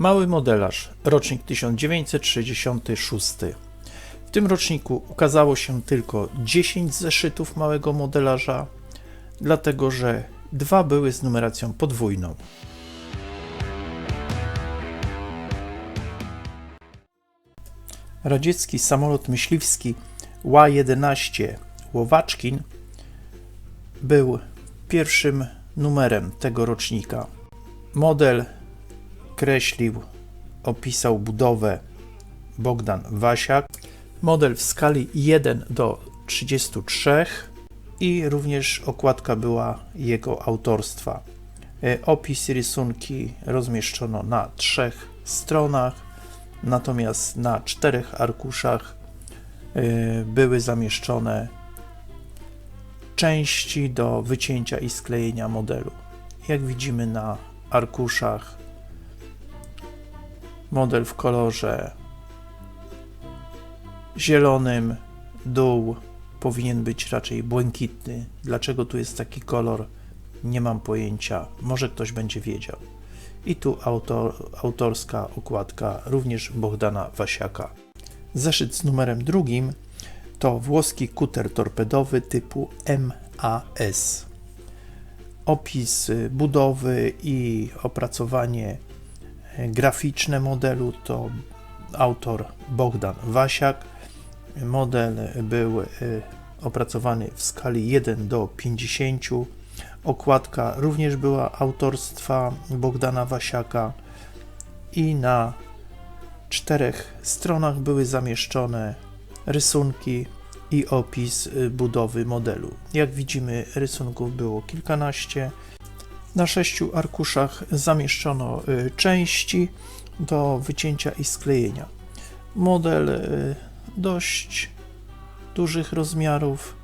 Mały modelarz, rocznik 1966. W tym roczniku ukazało się tylko 10 zeszytów małego modelarza, dlatego że dwa były z numeracją podwójną. Radziecki samolot myśliwski Ła-11 Łowaczkin był pierwszym numerem tego rocznika. Model kreślił, opisał budowę Bogdan Wasiak. Model w skali 1 do 33 i również okładka była jego autorstwa. E, Opis i rysunki rozmieszczono na trzech stronach, natomiast na czterech arkuszach e, były zamieszczone części do wycięcia i sklejenia modelu. Jak widzimy na arkuszach, model w kolorze zielonym, dół powinien być raczej błękitny. Dlaczego tu jest taki kolor? Nie mam pojęcia. Może ktoś będzie wiedział. I tu autor, autorska okładka również Bohdana Wasiaka. Zeszyt z numerem drugim to włoski kuter torpedowy typu MAS. Opis budowy i opracowanie graficzne modelu to autor Bogdan Wasiak. Model był y, opracowany w skali 1 do 50. Okładka również była autorstwa Bogdana Wasiaka i na czterech stronach były zamieszczone rysunki i opis y, budowy modelu. Jak widzimy, rysunków było kilkanaście. Na sześciu arkuszach zamieszczono y, części do wycięcia i sklejenia. Model dość dużych rozmiarów,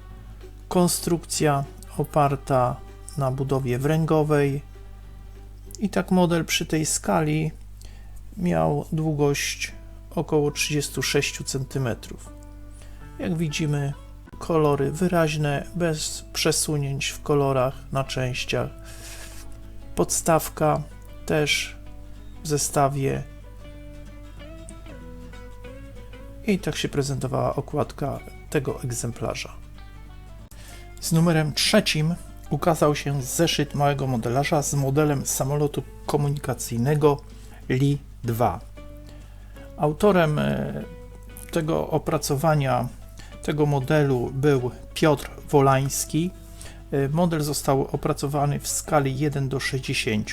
konstrukcja oparta na budowie wręgowej i tak model przy tej skali miał długość około 36 cm. Jak widzimy, kolory wyraźne, bez przesunięć w kolorach na częściach. Podstawka też w zestawie I tak się prezentowała okładka tego egzemplarza. Z numerem trzecim ukazał się zeszyt małego modelarza z modelem samolotu komunikacyjnego Li-2. Autorem e, tego opracowania, tego modelu był Piotr Wolański. E, model został opracowany w skali 1 do 60.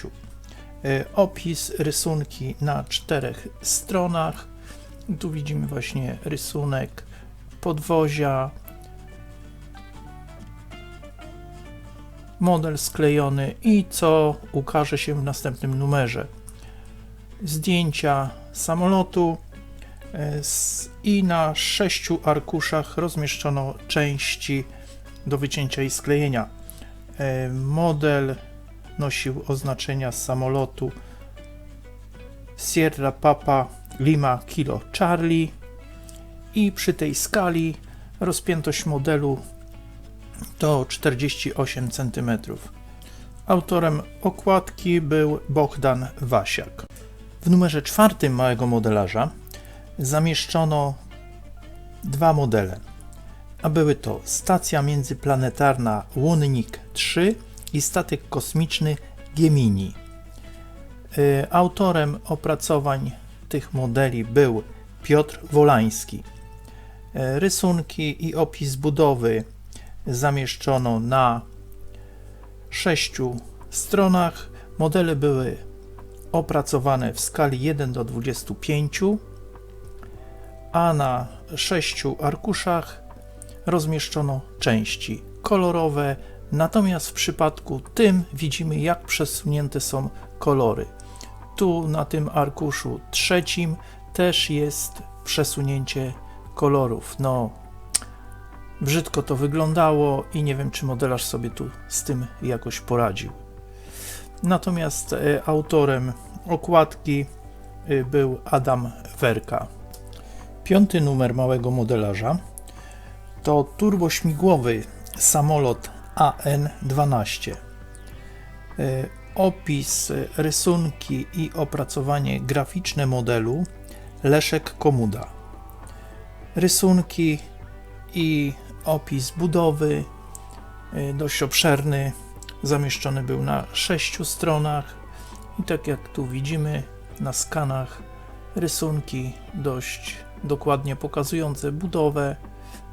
E, opis, rysunki na czterech stronach tu widzimy właśnie rysunek podwozia, model sklejony i co ukaże się w następnym numerze. Zdjęcia samolotu e, i na sześciu arkuszach rozmieszczono części do wycięcia i sklejenia. E, model nosił oznaczenia samolotu Sierra Papa Lima Kilo Charlie i przy tej skali rozpiętość modelu to 48 cm. Autorem okładki był Bogdan Wasiak. W numerze czwartym małego modelarza zamieszczono dwa modele, a były to stacja międzyplanetarna Łunnik 3 i statek kosmiczny Gemini. Y, autorem opracowań tych modeli był Piotr Wolański. Y, rysunki i opis budowy zamieszczono na sześciu stronach. Modele były opracowane w skali 1 do 25, a na sześciu arkuszach rozmieszczono części kolorowe, natomiast w przypadku tym widzimy, jak przesunięte są kolory. Tu na tym arkuszu trzecim też jest przesunięcie kolorów. No, brzydko to wyglądało i nie wiem, czy modelarz sobie tu z tym jakoś poradził. Natomiast e, autorem okładki e, był Adam Werka. Piąty numer małego modelarza to turbośmigłowy samolot AN-12. opis, rysunki i opracowanie graficzne modelu Leszek Komuda. Rysunki i opis budowy y, dość obszerny, zamieszczony był na sześciu stronach i tak jak tu widzimy na skanach rysunki dość dokładnie pokazujące budowę.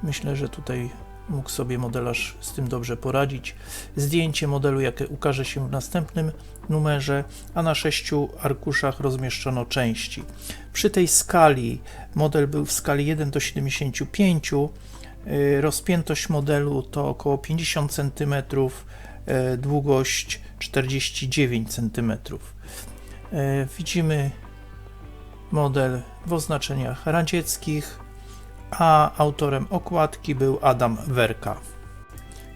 Myślę, że tutaj mógł sobie modelarz z tym dobrze poradzić. Zdjęcie modelu, jakie ukaże się w następnym numerze, a na sześciu arkuszach rozmieszczono części. Przy tej skali model był w skali 1 do 75. y, Rozpiętość modelu to około 50 cm, y, długość 49 cm. Y, Widzimy model w oznaczeniach radzieckich, a autorem okładki był Adam Werka.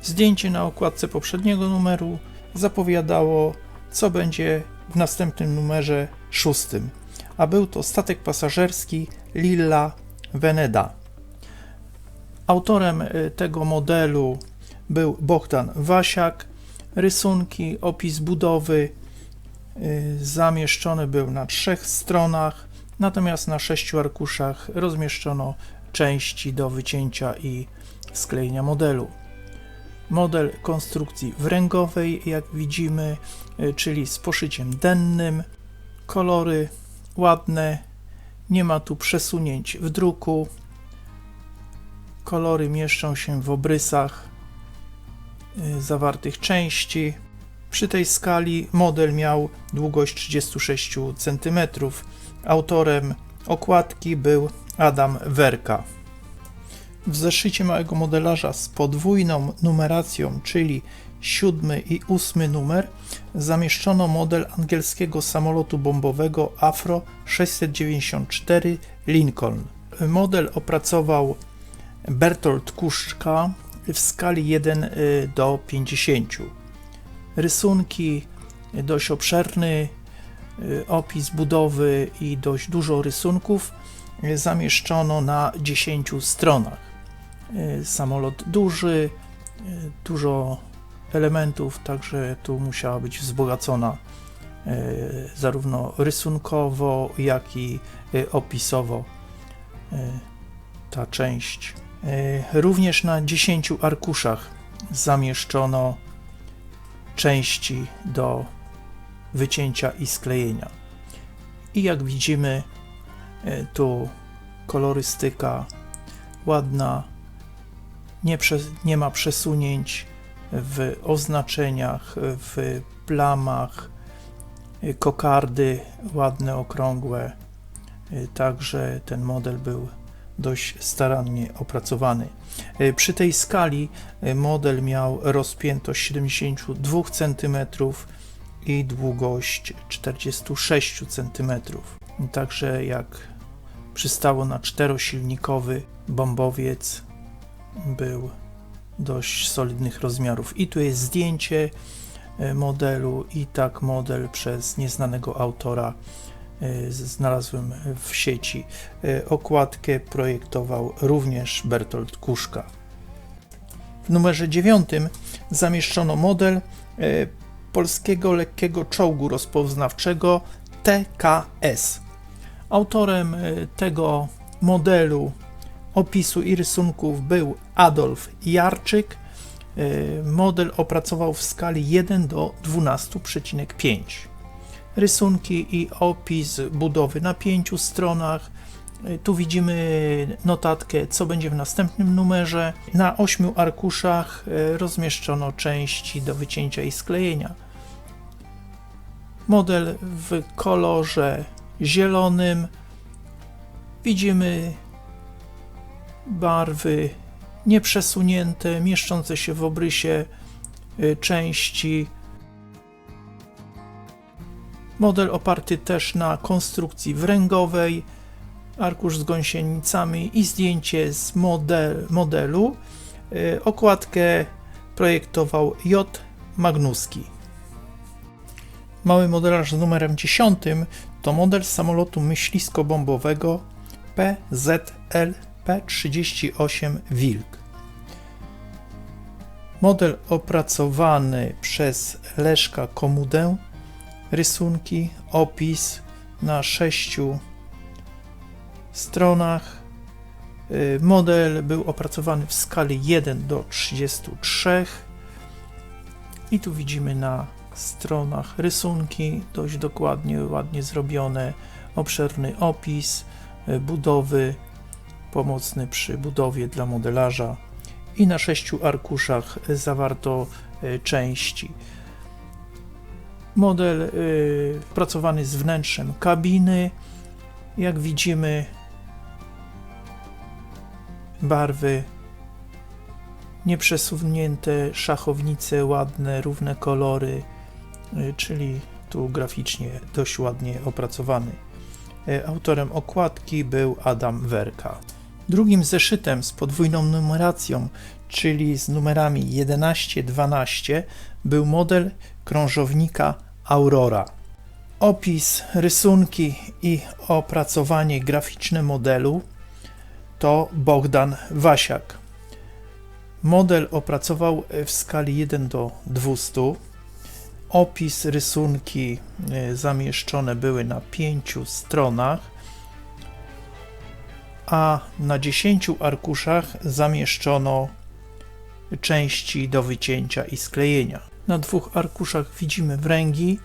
Zdjęcie na okładce poprzedniego numeru zapowiadało, co będzie w następnym numerze szóstym, a był to statek pasażerski Lilla Veneda. Autorem y, tego modelu był Bogdan Wasiak. Rysunki, opis budowy y, zamieszczony był na trzech stronach, natomiast na sześciu arkuszach rozmieszczono części do wycięcia i sklejenia modelu. Model konstrukcji wręgowej, jak widzimy, y, czyli z poszyciem dennym. Kolory ładne, nie ma tu przesunięć w druku. Kolory mieszczą się w obrysach y, zawartych części. Przy tej skali model miał długość 36 cm. Autorem okładki był Adam Werka. W zeszycie małego modelarza z podwójną numeracją, czyli siódmy i ósmy numer, zamieszczono model angielskiego samolotu bombowego Afro 694 Lincoln. Model opracował Bertolt Kuszczka w skali 1 y, do 50. Rysunki dość obszerny, y, opis budowy i dość dużo rysunków zamieszczono na 10 stronach. Y, Samolot duży, y, dużo elementów, także tu musiała być wzbogacona zarówno rysunkowo, jak i opisowo ta część. Również na 10 arkuszach zamieszczono części do wycięcia i sklejenia. I jak widzimy, tu kolorystyka ładna, nie, nie ma przesunięć w oznaczeniach, w plamach, y, kokardy ładne, okrągłe. Y, Także ten model był dość starannie opracowany. Przy tej skali model miał rozpiętość 72 cm i długość 46 cm. Także jak przystało na czterosilnikowy bombowiec, był dość solidnych rozmiarów. I tu jest zdjęcie e, modelu i tak model przez nieznanego autora e, znalazłem w sieci. E, Okładkę projektował również Bertolt Kuszka. W numerze 9 zamieszczono model polskiego lekkiego czołgu rozpoznawczego TKS. Autorem tego modelu opisu i rysunków był Adolf Jarczyk. Y, Model opracował w skali 1 do 12,5. Rysunki i opis budowy na pięciu stronach. Y, Tu widzimy notatkę, co będzie w następnym numerze. Na ośmiu arkuszach rozmieszczono części do wycięcia i sklejenia. Model w kolorze zielonym. Widzimy barwy nieprzesunięte, mieszczące się w obrysie y, części. Model oparty też na konstrukcji wręgowej, arkusz z gąsienicami i zdjęcie z model, modelu. Y, Okładkę projektował J. Magnuski. Mały modelarz z numerem 10 to model samolotu myślisko-bombowego PZL P38 Wilk. Model opracowany przez Leszka Komudę rysunki, opis na sześciu stronach. Y, Model był opracowany w skali 1 do 33. I tu widzimy na stronach rysunki, dość dokładnie, ładnie zrobione, obszerny opis y, budowy, pomocny przy budowie dla modelarza. I na sześciu arkuszach zawarto y, części. Model y, pracowany z wnętrzem kabiny. Jak widzimy, barwy nieprzesunięte, szachownice ładne, równe kolory, czyli tu graficznie dość ładnie opracowany. Y, Autorem okładki był Adam Werka. Drugim zeszytem z podwójną numeracją, czyli z numerami 11-12, był model krążownika Aurora. Opis, rysunki i opracowanie graficzne modelu to Bogdan Wasiak. Model opracował w skali 1 do 200. Opis, rysunki e, zamieszczone były na pięciu stronach, a na 10 arkuszach zamieszczono części do wycięcia i sklejenia. Na dwóch arkuszach widzimy wręgi.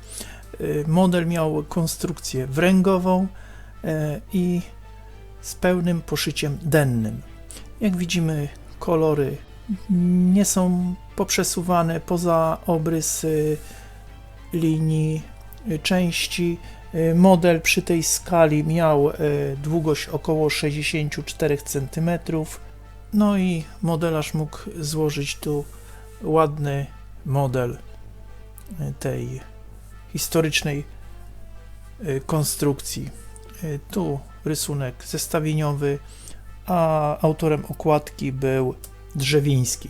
Y, Model miał konstrukcję wręgową e, i z pełnym poszyciem dennym. Jak widzimy, kolory nie są poprzesuwane poza obrys y, linii y, części. Y, Model przy tej skali miał y, długość około 64 cm. No i modelarz mógł złożyć tu ładny model tej historycznej konstrukcji. Tu rysunek zestawieniowy, a autorem okładki był Drzewiński.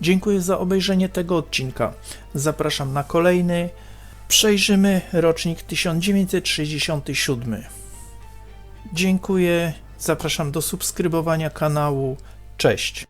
Dziękuję za obejrzenie tego odcinka. Zapraszam na kolejny. Przejrzymy rocznik 1967. Dziękuję. Zapraszam do subskrybowania kanału. Cześć.